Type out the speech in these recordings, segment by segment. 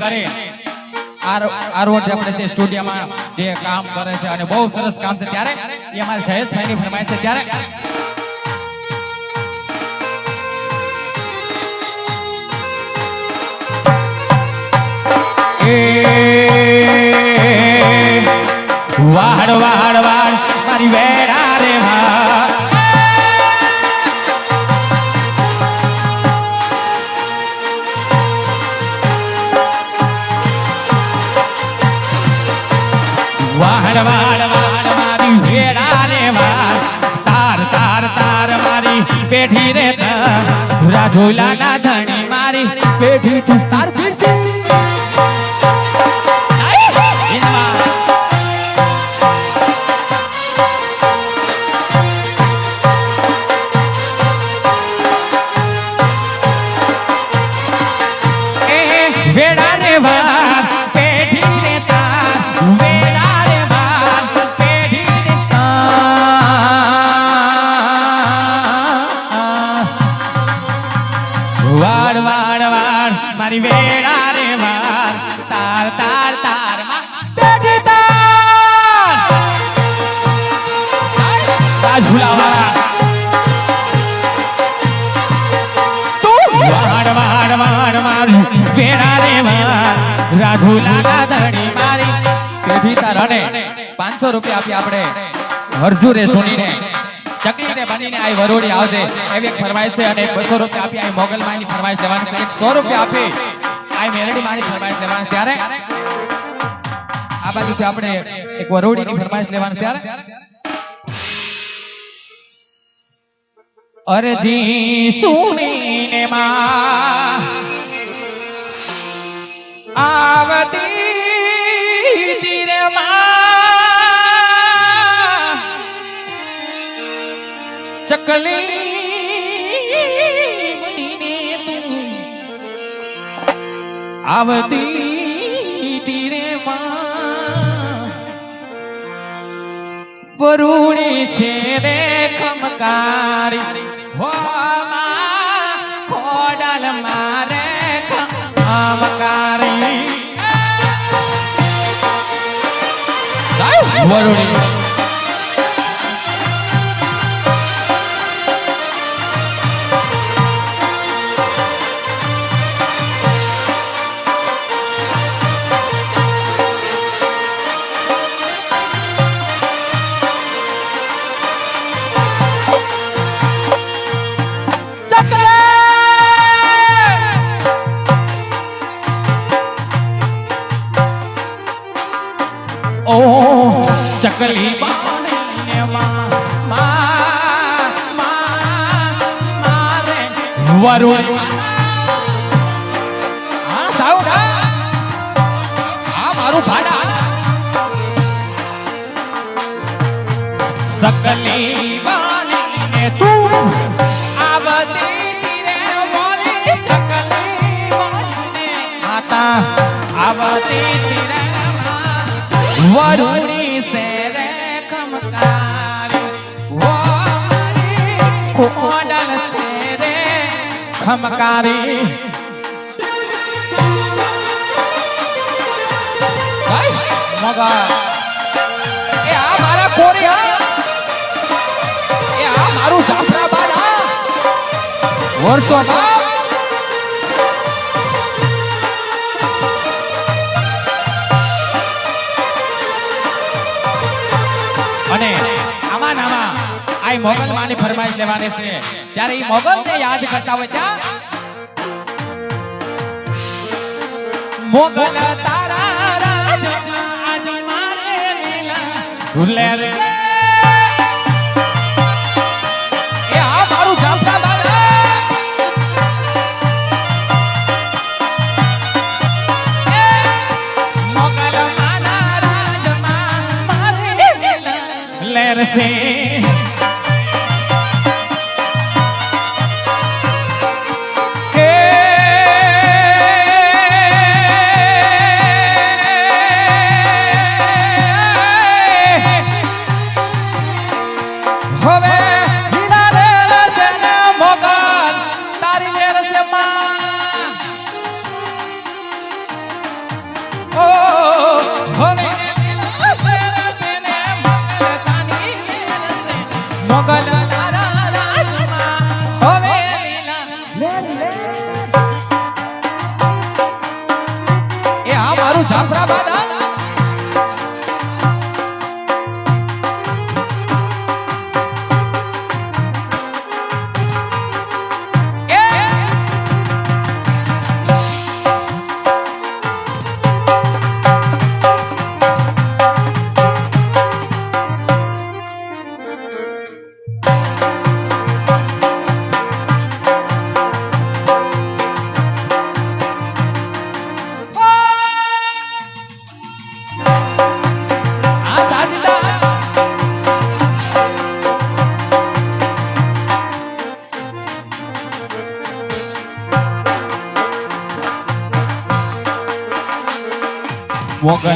કાંઈ કરે. આર આરવડ જે આપણે છે સ્ટુડિયોમાં જે કામ કરે છે અને બહુ સરસ કામ છે ત્યારે એ અમારે જયેશભાઈની ફરમાઈશ છે ત્યારે. એ વાડ વાડ વાડ મારી વેડા વાડ વાડ વાડ મારી વેડા રે વાડ તાર તાર તાર મારી પેઢી રે ના ધણી મારી પેઢી તું. તાર 500 રૂપિયા આપી આપણે હરજુ રે સુનીને. ચકલી ને બનીને આ વરોડી આવજે. એવી એક ફરમાઈશ છે અને 200 રૂપિયા આપી આ મોગલ માની ફરમાઈશ લેવાની છે. 100 રૂપિયા આપી આઈ મેલડી માની ફરમાઈશ લેવાની ત્યારે આ બાજુથી આપણે એક વરોડીની ફરમાઈશ લેવાની. ત્યારે અરજી સુનીને માં આવતી માં. ચકલી આવતી માં. વરુણી છે રે ખમકારી. વરુણી સકલી બાને તું આવતી રે મોલી સકલી બાને માતા આવતી રે વરુણી સે રે ખમકારી વો કોડલ સે રે ખમકારી મગા વર્ષો અને આમાં નામાં આ મોગલ માની ફરમાઈશ લેવાની છે. ત્યારે એ મોગલ ને યાદ કરતા હોય ત્યાં મોગલ તારા રાજા આજ મારે લીલા. ભૂલે રે.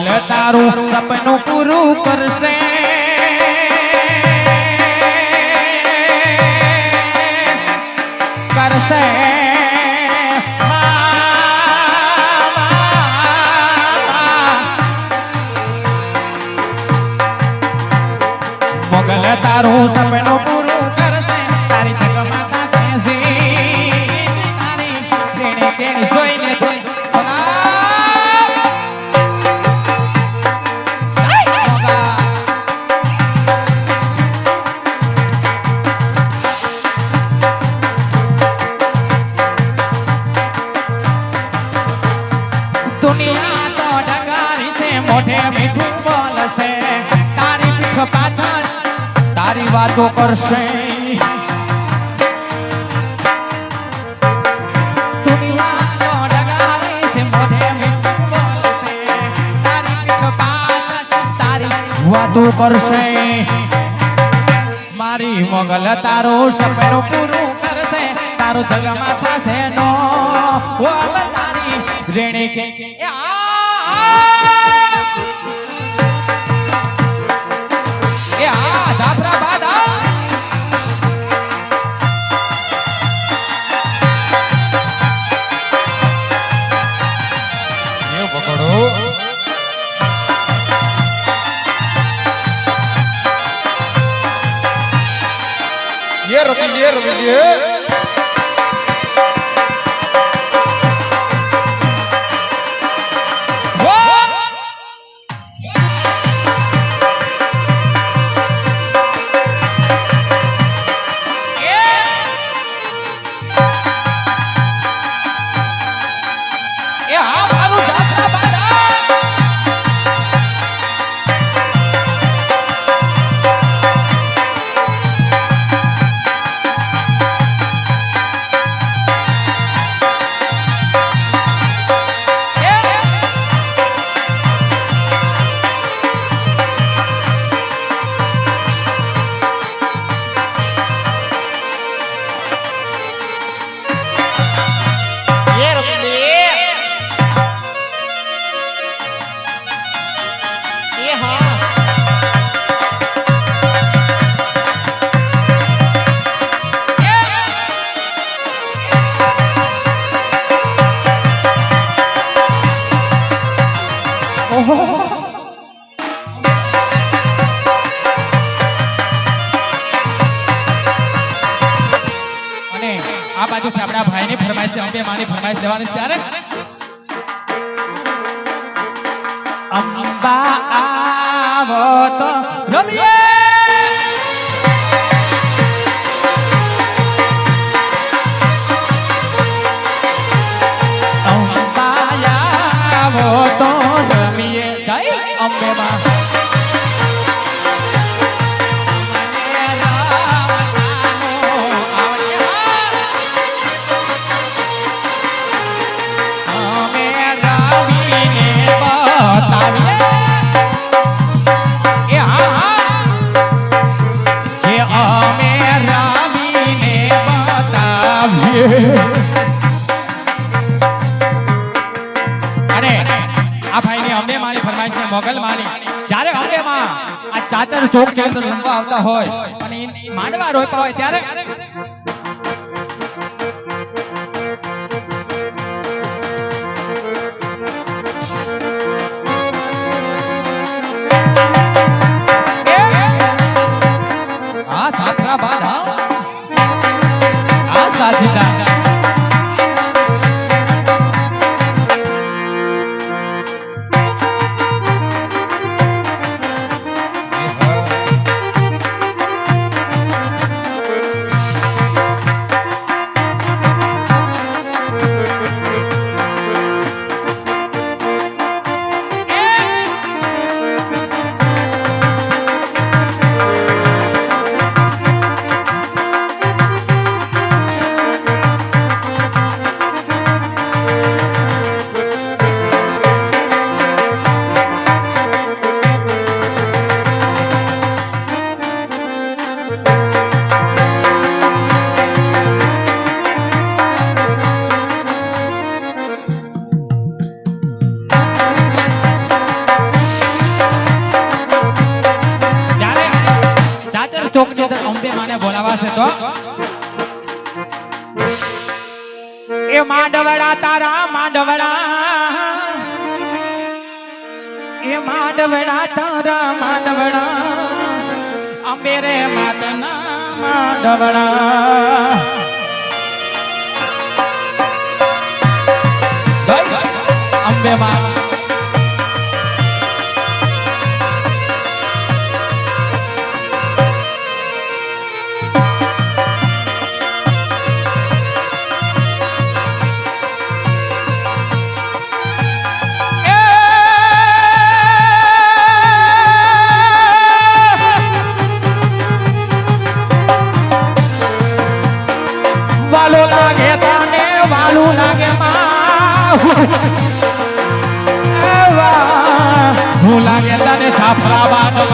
ભૂલ તારું સપનું પૂરું કરશે. કરશે. મોગલ તારું સપનું વાતો કરશે. વાતો કરશે. મારી મોગલ તારો સપનું પૂરું કરશે. તારો જગમાં થશે નો. રેણી કે આ Yes. અને આ બાજુથી આપણા ભાઈને ફરમાઈશ અંબે માની ફરમાઈશ લેવાની. ત્યારે ચેતન રંગવા આવતા હોય. અને માંડવા રોતા હોય ત્યારે હા છાત્રા બાદ હા આગળ ચોકની અંદર અંબે માને બોલાવાશે તો. એ માંડવડા તારા, માંડવડા. એ માંડવડા તારા, માંડવડા. અંબે રે માતના માંડવડા. અંબે માં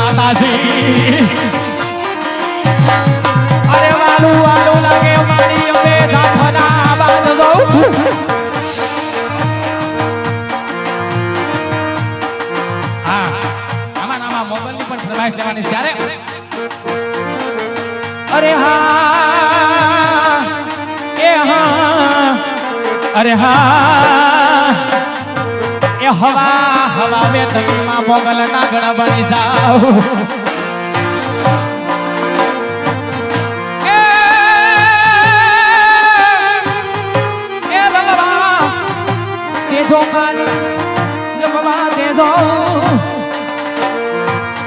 માતાજી. અરે વાલું વાલું લાગે મારી અમે જાફરાબાદ જઉં હા, આમાં આમાં મોબાઈલની પણ ફરમાઈશ લેવાની ત્યારે અરે હા, એ હા, અરે હા. હવા હવા વે તકીમાં મોગલ ના ગણ બની જાવ. તેજો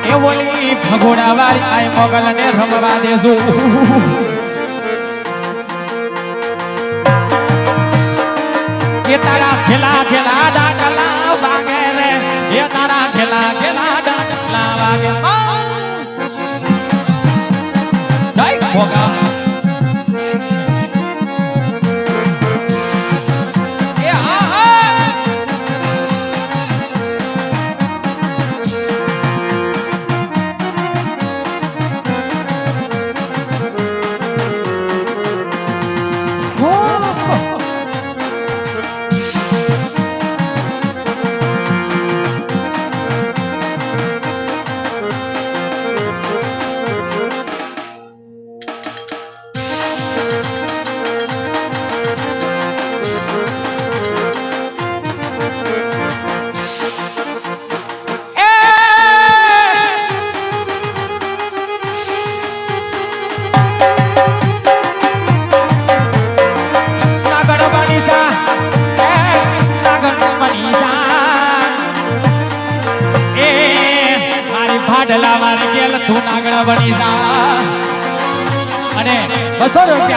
એ ઓલી ભગોડા વાળી આય મોગલ દેજો. એ તારા ખેલા ખેલા ડાકલા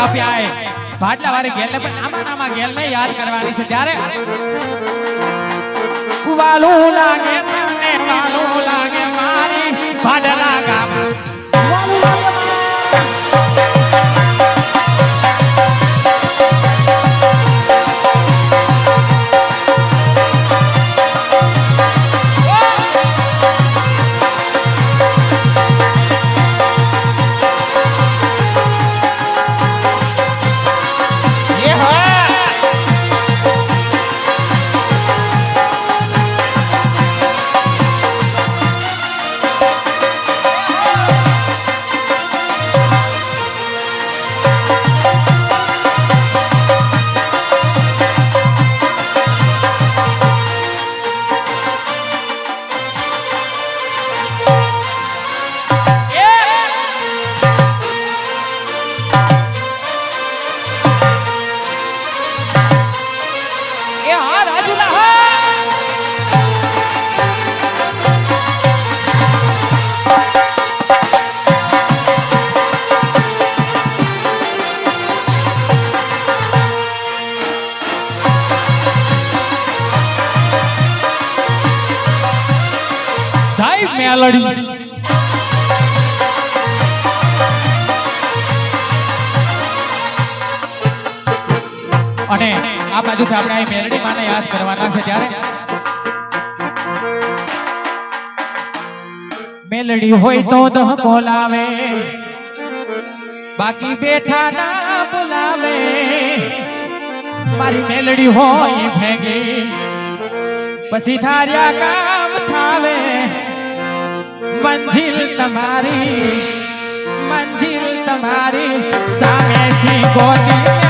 આપ્યા એ વાળી ગેલ ને પણ નામા નામા ગેલ ને યાદ કરવાની છે. ત્યારે કુવાલું લાગે મેલડી અને આ બાજુથી આપણે અહીં મેલડી માને યાદ કરવાના છે ત્યારે. મેલડી હોય તો દહ બોલાવે, બાકી બેઠા ના બોલાવે. મારી મેલડી હોય ભેગી, પછી ધાર્યા થાવે મંજિલ તમારી મંજિલ તમારી સામેથી ગોતી